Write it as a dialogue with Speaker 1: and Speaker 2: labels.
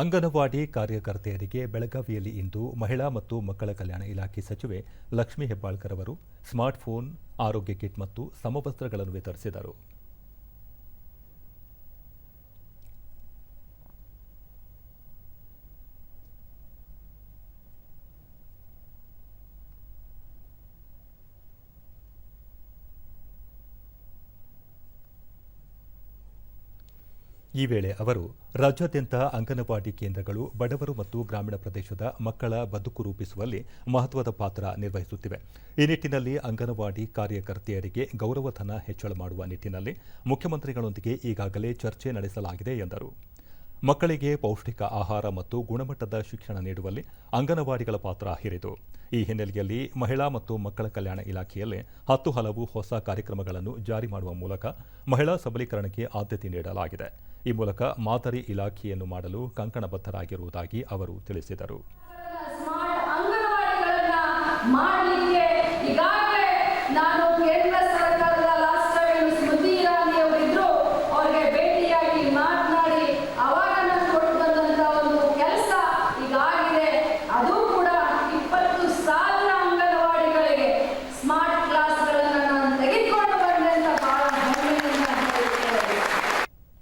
Speaker 1: ಅಂಗನವಾಡಿ ಕಾರ್ಯಕರ್ತೆಯರಿಗೆ ಬೆಳಗಾವಿಯಲ್ಲಿ ಇಂದು ಮಹಿಳಾ ಮತ್ತು ಮಕ್ಕಳ ಕಲ್ಯಾಣ ಇಲಾಖೆ ಸಚಿವೆ ಲಕ್ಷ್ಮೀ ಹೆಬ್ಬಾಳ್ಕರ್ ಅವರು ಸ್ಮಾರ್ಟ್ಫೋನ್, ಆರೋಗ್ಯ ಕಿಟ್ ಮತ್ತು ಸಮವಸ್ತ್ರಗಳನ್ನು ವಿತರಿಸಿದರು. ಈ ವೇಳೆ ಅವರು ರಾಜ್ಯಾದ್ಯಂತ ಅಂಗನವಾಡಿ ಕೇಂದ್ರಗಳು, ಬಡವರು ಮತ್ತು ಗ್ರಾಮೀಣ ಪ್ರದೇಶದ ಮಕ್ಕಳ ಬದುಕು ರೂಪಿಸುವಲ್ಲಿ ಮಹತ್ವದ ಪಾತ್ರ ನಿರ್ವಹಿಸುತ್ತಿವೆ. ಈ ನಿಟ್ಟಿನಲ್ಲಿ ಅಂಗನವಾಡಿ ಕಾರ್ಯಕರ್ತೆಯರಿಗೆ ಗೌರವಧನ ಹೆಚ್ಚಳ ಮಾಡುವ ನಿಟ್ಟಿನಲ್ಲಿ ಮುಖ್ಯಮಂತ್ರಿಗಳೊಂದಿಗೆ ಈಗಾಗಲೇ ಚರ್ಚೆ ನಡೆಸಲಾಗಿದೆ ಎಂದರು. ಮಕ್ಕಳಿಗೆ ಪೌಷ್ಟಿಕ ಆಹಾರ ಮತ್ತು ಗುಣಮಟ್ಟದ ಶಿಕ್ಷಣ ನೀಡುವಲ್ಲಿ ಅಂಗನವಾಡಿಗಳ ಪಾತ್ರ ಹಿರಿದು. ಈ ಹಿನ್ನೆಲೆಯಲ್ಲಿ ಮಹಿಳಾ ಮತ್ತು ಮಕ್ಕಳ ಕಲ್ಯಾಣ ಇಲಾಖೆಯಲ್ಲಿ ಹತ್ತು ಹಲವು ಹೊಸ ಕಾರ್ಯಕ್ರಮಗಳನ್ನು ಜಾರಿ ಮಾಡುವ ಮೂಲಕ ಮಹಿಳಾ ಸಬಲೀಕರಣಕ್ಕೆ ಆದ್ಯತೆ ನೀಡಲಾಗಿದೆ. ಈ ಮೂಲಕ ಮಾದರಿ ಇಲಾಖೆಯನ್ನು ಮಾಡಲು ಕಂಕಣಬದ್ಧರಾಗಿರುವುದಾಗಿ ಅವರು ತಿಳಿಸಿದರು.